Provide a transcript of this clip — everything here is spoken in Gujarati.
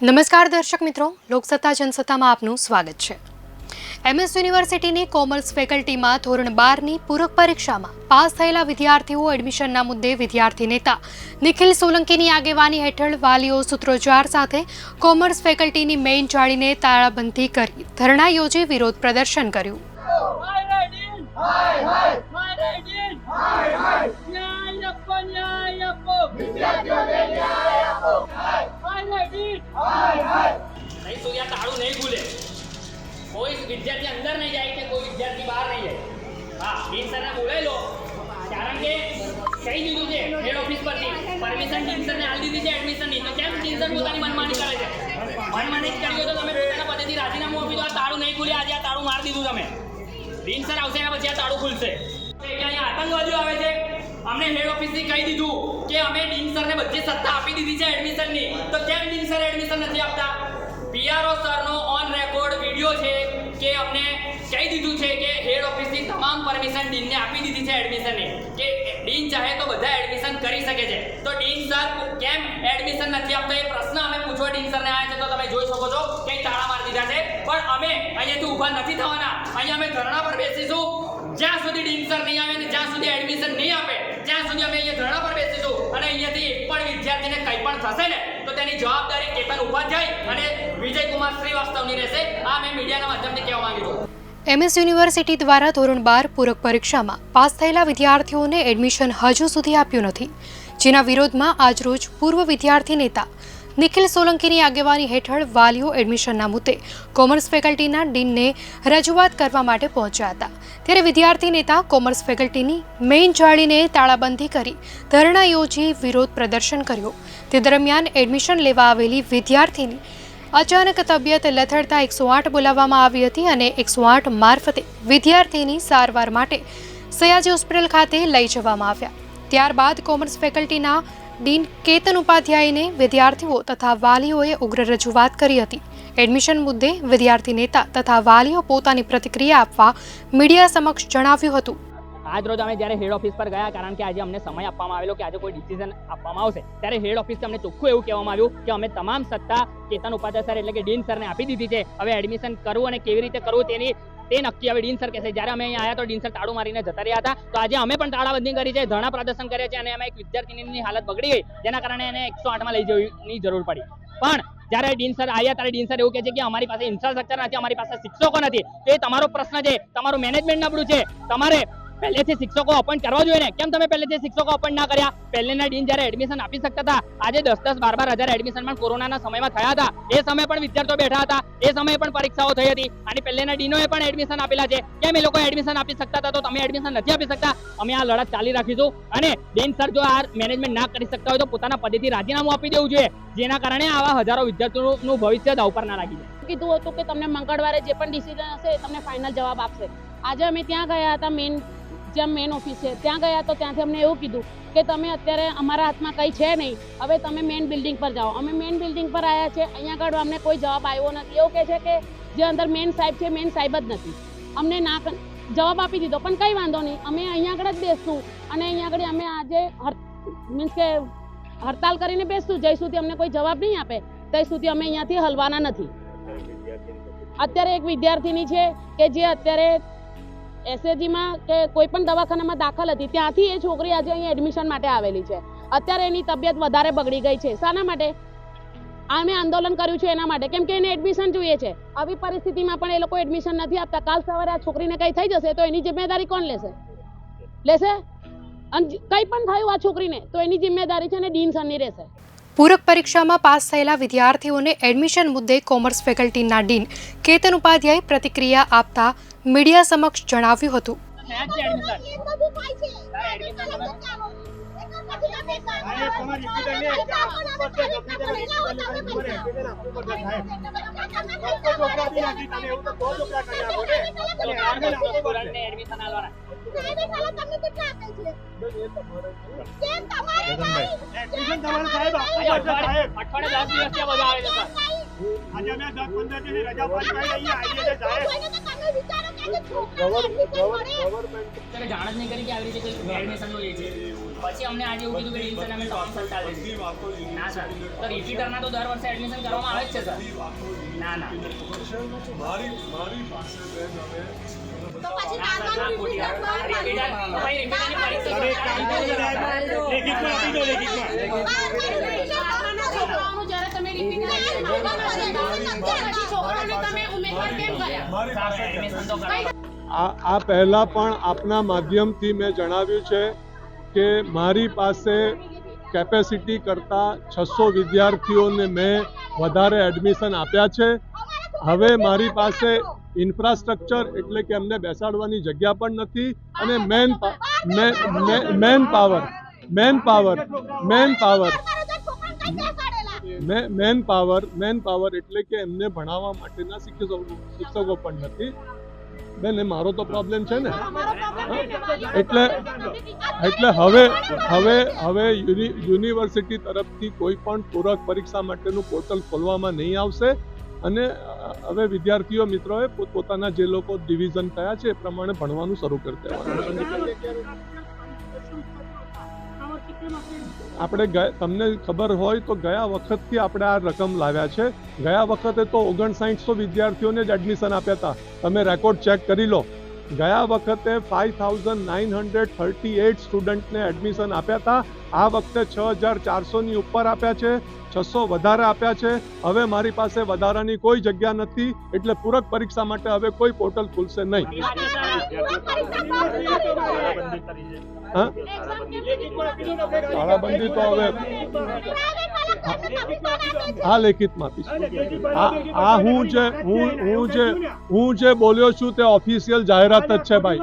નમસ્કાર દર્શક મિત્રો. લોકસત્તા જનસત્તામાં આપનું સ્વાગત છે. એમએસ યુનિવર્સિટીની કોમર્સ ફેકલ્ટીમાં ધોરણ બારની પૂરક પરીક્ષામાં પાસ થયેલા વિદ્યાર્થીઓ એડમિશનના મુદ્દે વિદ્યાર્થી નેતા નિખિલ સોલંકીની આગેવાની હેઠળ વાલીઓ સૂત્રોચ્ચાર સાથે કોમર્સ ફેકલ્ટીની મેઇન જાળીને તાળાબંધી કરી ધરણા યોજી વિરોધ પ્રદર્શન કર્યું. વિદ્યાર્થી અંદર નહીં જાય કે કોઈ વિદ્યાર્થી બહાર નહીં જાય. હા ડીન સરને બોલાવી લો કારણ કે કહી દીધું છે હેડ ઓફિસ પરથી. પરમિશન ડીન સરને આલી દીધી છે એડમિશનની તો કેમ ડીન સર પોતાની મનમાની કરે છે? મનમાની કરી તો તમે પોતાના પદેથી રાજીનામું આપી દો, આ તાળું નહીં ખુલે, આજે આ તાળું મારી દીધું તમે. ડીન સર આવશે એના પછી આ તાળું ખુલશે. એટલે અહીંયા આતંકવાદીઓ આવે છે? અમને હેડ ઓફિસથી કહી દીધું કે અમે ડીન સરને બધી સત્તા આપી દીધી છે એડમિશનની તો કેમ ડીન સર એડમિશન નથી આપતા? પીઆરઓ સરનો ઓન રેકોર્ડ વીડિયો છે. કે અમને કહી દીધું છે કે હેડ ઓફિસની તમામ પરમિશન ડીનને આપી દીધી છે એડમિશનની. કે ડીન ચાહે તો બધા એડમિશન કરી શકે છે. તો ડીન સર, કેમ એડમિશન નથી આપતા? એ પ્રશ્ન અમે પૂછવા ડીન સરને. આવ્યા છે તો તમે જોઈ શકો છો કે તાળા મારી દીધા છે. પણ અમે અહીંયાથી ઊભા નથી થવાના. અહીંયા અમે ધરણા પર બેસીશું. જ્યાં સુધી ડીન સર નહીં આવે ને જ્યાં સુધી એડમિશન નહીં આપે, ત્યાં સુધી અમે અહીંયા ધરણા પર બેસીશું. અને અહીંયાથી એક પણ વિદ્યાર્થીને કંઈ પણ થશે ને તો જવાબદારી કેતન ઉપાધ્યાય અને વિજયકુમાર શ્રીવાસ્તવની રહેશે. આ મેં મીડિયાના માધ્યમથી કહેવા માંગુ છું. એમએસ યુનિવર્સિટી દ્વારા ધોરણ બાર પૂરક પરીક્ષામાં પાસ થયેલા વિદ્યાર્થીઓને એડમિશન હજુ સુધી આપ્યું નથી, જેના વિરોધમાં આજરોજ પૂર્વ વિદ્યાર્થી નેતા નિખિલ સોલંકીની આગેવાની હેઠળ વાલીઓ એડમિશનના મુદ્દે કોમર્સ ફેકલ્ટીના ડીનને રજૂઆત કરવા માટે પહોંચ્યા હતા. ત્યારે વિદ્યાર્થી નેતા કોમર્સ ફેકલ્ટીની મેઇન જાળીને તાળાબંધી કરી ધરણા યોજી વિરોધ પ્રદર્શન કર્યો. તે દરમિયાન એડમિશન લેવા આવેલી વિદ્યાર્થીની અચાનક તબિયત લથડતા એકસો આઠ બોલાવવામાં આવી હતી અને એકસો આઠ મારફતે વિદ્યાર્થીની સારવાર માટે સયાજી હોસ્પિટલ ખાતે લઈ જવામાં આવ્યા. ત્યારબાદ કોમર્સ ફેકલ્ટીના ડીન કેતન ઉપાધ્યાયને વિદ્યાર્થીઓ તથા વાલીઓએ ઉગ્ર રજૂઆત કરી હતી. એડમિશન મુદ્દે વિદ્યાર્થી નેતા તથા વાલીઓ પોતાની પ્રતિક્રિયા આપવા મીડિયા સમક્ષ જણાવ્યું હતું. આજ રોજ અમે જ્યારે હેડ ઓફિસ પર ગયા, કારણ કે આજે અમને સમય આપવામાં આવેલો કે આજે કોઈ ડિસિઝન આપવામાં આવશે. ત્યારે હેડ ઓફિસથી અમને ચોખ્ખું એવું કહેવામાં આવ્યું કે અમે તમામ સત્તા કેતન ઉપાધ્યાય સર એટલે કે ડીન સરને આપી દીધી છે. હવે એડમિશન કરવું અને કેવી રીતે કરવું તેની તે નક્કી હવે ડીન સર કહેશે જ્યારે અમે અહીંયા આવ્યા તો ડીન સર તાળું મારીને જતા રહ્યા હતા. તો આજે અમે પણ તાળાબંધી કરી છે, ધરણા પ્રદર્શન કરે છે અને એમાં એક વિદ્યાર્થીની હાલત બગડી ગઈ, જેના કારણે એને એકસો આઠમાં લઈ જવાની જરૂર પડી. પણ જ્યારે ડીન સર આવ્યા ત્યારે ડીન સર એવું કહે છે કે અમારી પાસે ઇન્ફ્રાસ્ટ્રક્ચર નથી, અમારી પાસે શિક્ષકો નથી. તો તમારો પ્રશ્ન છે, તમારું મેનેજમેન્ટ નબળું છે. તમારે પહેલેથી શિક્ષકો અપોઇન્ટ કરવા જોઈએ ને. કેમ તમે પહેલેથી શિક્ષકો અપોઇન્ટ ના કર્યા? પહેલેના ડીન જ્યારે એડમિશન આપી શકતા હતા, આજે દસ દસ બાર બાર હજાર એડમિશન પણ કોરોનાના સમયમાં થયા હતા. એ સમયે પણ વિદ્યાર્થીઓ બેઠા હતા. એ સમયે પણ પરીક્ષાઓ થઈ હતી. અને પહેલેના ડીનોએ પણ એડમિશન આપેલા છે. કેમ એ લોકો એડમિશન આપી શકતા હતા? તો તમે એડમિશન નથી આપી શકતા? અમે આ લડત ચાલી રાખીશું. અને બેન સર જો આ મેનેજમેન્ટ ના કરી શકતા હોય તો પોતાના પદેથી રાજીનામું આપી દેવું જોઈએ. જેના કારણે આવા હજારો વિદ્યાર્થીઓનું ભવિષ્ય દાવ પર ના રાખી જાય. કીધું હતું કે તમને મંગળવારે જે પણ ડિસિઝન હશે તમને ફાઇનલ જવાબ આપશે. આજે અમે ત્યાં ગયા હતા મેઇન જ્યાં મેન ઓફિસ છે. ત્યાં ગયા તો ત્યાંથી અમને એવું કીધું કે તમે અત્યારે અમારા હાથમાં કંઈ છે નહીં. હવે તમે મેન બિલ્ડિંગ પર જાઓ. અમે મેન બિલ્ડિંગ પર આવ્યા છે અહીંયા આગળ અમને કોઈ જવાબ આવ્યો નથી. એવું કહે છે કે જે અંદર મેઇન સાહેબ છે મેન સાહેબ જ નથી. અમને ના જવાબ આપી દીધો. પણ કંઈ વાંધો નહીં. અમે અહીંયા આગળ જ બેસશું. અને અહીંયા આગળ અમે આજે મીન્સ કે હડતાલ કરીને બેસશું. જય સુધી અમને કોઈ જવાબ નહીં આપે, ત્યાં સુધી અમે અહીંયાથી હલવાના નથી. અત્યારે એક વિદ્યાર્થીની છે કે જે અત્યારે એસએજીમાં કે કોઈ પણ દવાખાનામાં દાખલ હતી, ત્યાંથી એ છોકરી આજે અહીંયા એડમિશન માટે આવેલી છે. અત્યારે એની તબિયત વધારે બગડી ગઈ છે. શાના માટે? અમે આંદોલન કર્યું છે એના માટે. કેમ કે એને એડમિશન જોઈએ છે. આવી પરિસ્થિતિમાં પણ એ લોકો એડમિશન નથી આપતા. કાલ સવારે આ છોકરીને કંઈ થઈ જશે તો એની જિમ્મેદારી કોણ લેશે? લેશે? અને કંઈ પણ થયું આ છોકરીને, તો એની જિમ્મેદારી છે ને ડીન સરની રહેશે. પૂરક પરીક્ષામાં પાસ થયેલા વિદ્યાર્થીઓને એડમિશન મુદ્દે કોમર્સ ફેકલ્ટીના ડીન કેતન ઉપાધ્યાય પ્રતિક્રિયા આપતા મીડિયા સમક્ષ જણાવ્યું હતું. જાણ જ નહીં કરી કે આવી રીતે એડમિશન એ છે. પછી અમને આજે એવું કીધું કે સર અમે ટોન ચાલે છે ના સર તો રિપીટરના તો દર વર્ષે એડમિશન કરવામાં આવે જ છે સર ના ના. મારી મારી પાસે બેન અમે તો પછી. રિપીટર લેખિતમાં આપી દો લેખિતમાં છોકરાઓનું જ્યારે તમે તમે ઉમેદવાર કેમ કર્યા? આ પહેલાં પણ આપના માધ્યમથી મેં જણાવ્યું છે કે મારી પાસે કેપેસિટી કરતાં છસો વિદ્યાર્થીઓને મેં વધારે એડમિશન આપ્યા છે. હવે મારી પાસે ઇન્ફ્રાસ્ટ્રક્ચર એટલે કે અમને બેસાડવાની જગ્યા પણ નથી અને man man power man power man power man power man power એટલે કે એમને ભણાવવા માટેના શિક્ષકો શિક્ષકો પણ નથી. બેન એ મારો તો પ્રોબ્લેમ છે ને. એટલે એટલે હવે હવે હવે યુનિવર્સિટી તરફથી કોઈ પણ પૂરક પરીક્ષા માટેનું પોર્ટલ ખોલવામાં નહીં આવશે. અને હવે વિદ્યાર્થીઓ મિત્રોએ પોતપોતાના જે લોકો ડિવિઝન થયા છે એ પ્રમાણે ભણવાનું શરૂ કરી દેવાનું આપણે તમને ખબર હોય તો ગયા વખતથી આપણે આ રકમ લાવ્યા છે. ગયા વખતે તો ઓગણસાઠસો વિદ્યાર્થીઓને જ એડમિશન આપ્યા હતા. તમે રેકોર્ડ ચેક કરી લો. ગયા વખતે five thousand nine hundred thirty eight સ્ટુડન્ટને એડમિશન આપ્યા હતા. આ વખતે છ હજાર ચારસોની ઉપર આપ્યા છે છસો વધારે આપ્યા છે. હવે મારી પાસે વધારાની કોઈ જગ્યા નથી એટલે પૂરક પરીક્ષા માટે હવે કોઈ પોર્ટલ ખુલશે નહીં. હા? તાળાબંધી તો હવે આ લેખિતમાં આપીશ. આ આ હું જે હું હું જે હું જે બોલ્યો છું તે ઓફિશિયલ જાહેરાત જ છે ભાઈ.